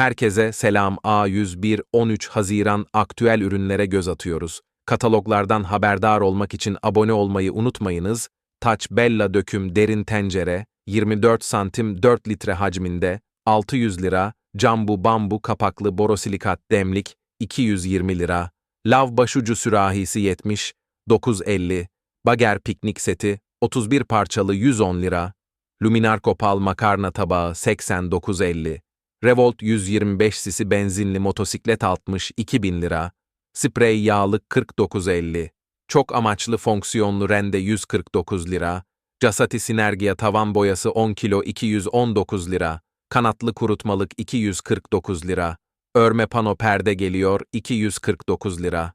Herkese selam A101 13 Haziran aktüel ürünlere göz atıyoruz. Kataloglardan haberdar olmak için abone olmayı unutmayınız. Touch Bella döküm derin tencere 24 santim 4 litre hacminde 600 lira, Cambu bambu kapaklı borosilikat demlik 220 lira, lav başucu sürahisi 70, 950, bager piknik seti 31 parçalı 110 lira, luminar kopal makarna tabağı 89.50, Revolt 125 sisi benzinli motosiklet 60 2000 lira, sprey yağlı 49.50, çok amaçlı fonksiyonlu rende 149 lira, Casati Sinergia tavan boyası 10 kilo 219 lira, kanatlı kurutmalık 249 lira, örme pano perde geliyor 249 lira.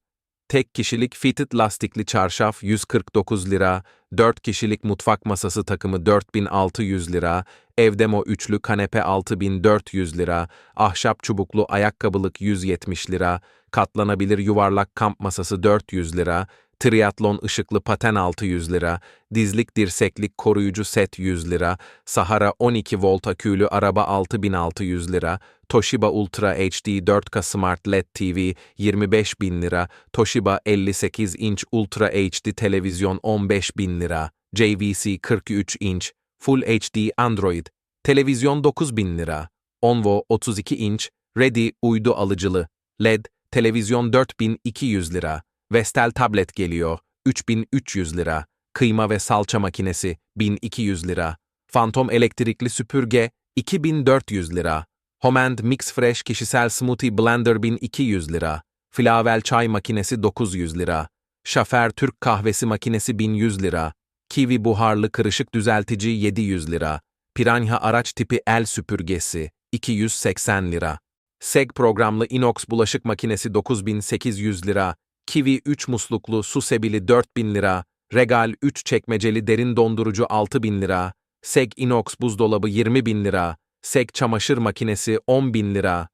Tek kişilik fitted lastikli çarşaf 149 lira, 4 kişilik mutfak masası takımı 4600 lira, evdemo üçlü kanepe 6400 lira, ahşap çubuklu ayakkabılık 170 lira, katlanabilir yuvarlak kamp masası 400 lira, triatlon ışıklı paten 600 lira, dizlik dirseklik koruyucu set 100 lira, Sahara 12 volt akülü araba 6600 lira, Toshiba Ultra HD 4K Smart LED TV 25 bin lira, Toshiba 58 inç Ultra HD televizyon 15 bin lira, JVC 43 inç, Full HD Android, televizyon 9 bin lira, Onvo 32 inç, Ready uydu alıcılı, LED, televizyon 4200 lira, Vestel tablet geliyor, 3300 lira, kıyma ve salça makinesi 1200 lira, Phantom elektrikli süpürge 2400 lira, Homand Mix Fresh kişisel smoothie blender 1200 lira, Flavel çay makinesi 900 lira, Şafer Türk kahvesi makinesi 1100 lira, Kiwi buharlı kırışık düzeltici 700 lira, Piranha araç tipi el süpürgesi 280 lira, SEG programlı inox bulaşık makinesi 9800 lira, Kiwi 3 musluklu su sebili 4000 lira, Regal 3 çekmeceli derin dondurucu 6000 lira, SEG inox buzdolabı 20 bin lira, SEG çamaşır makinesi 10 bin lira,